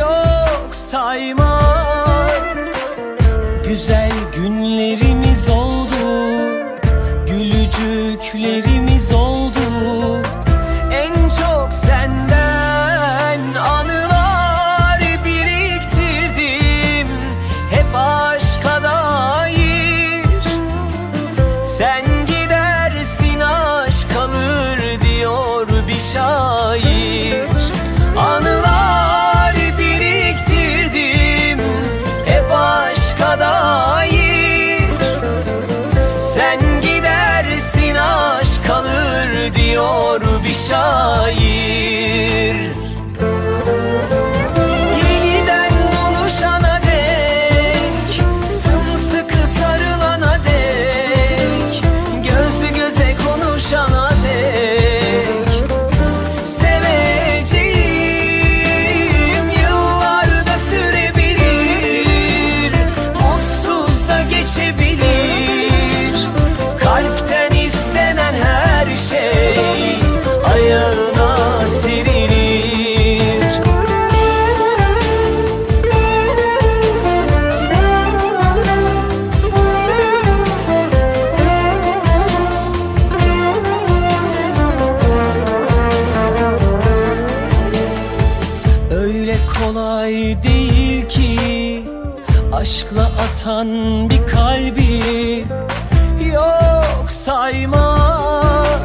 Yok saymak. Güzel günlerimiz oldu Gülücüklerimiz oldu. En çok senden anılar biriktirdim. Hep aşka dair sen gidersin aşk kalır diyor bir şair atan bir kalbi Yok saymak.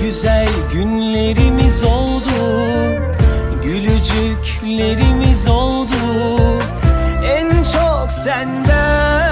Güzel günlerimiz oldu Gülücüklerimiz oldu. En çok senden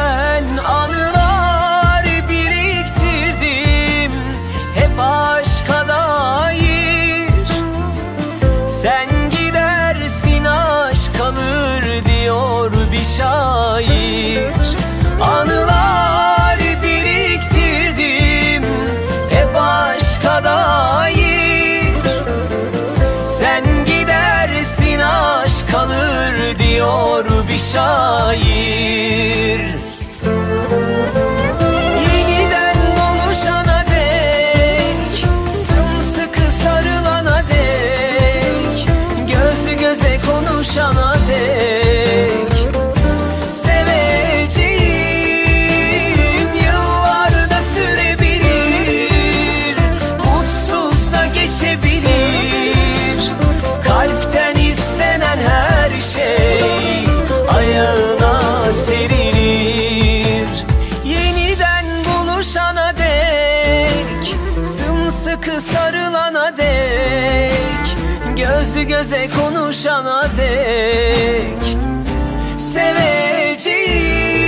şair Sımsıkı sarılana dek Göz göze konuşana dek. Seveceğim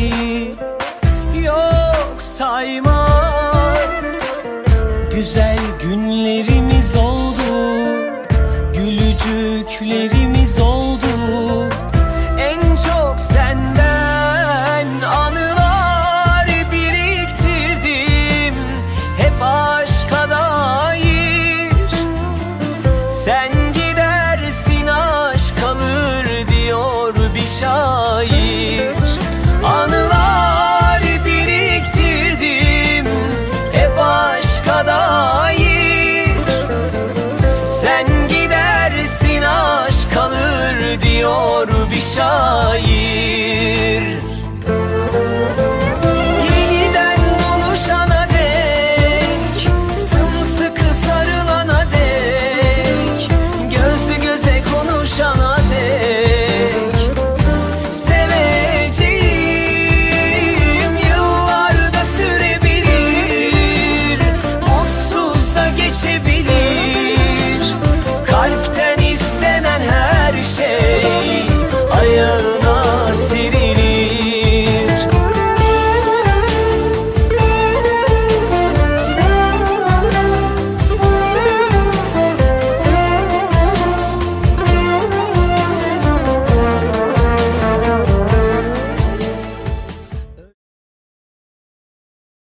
saymak Güzel günlerimiz oldu Gülücüklerimiz oldu. En çok senden anılar biriktirdim. Hep aşka dair. Sen gidersin aşk kalır diyor bir şair. An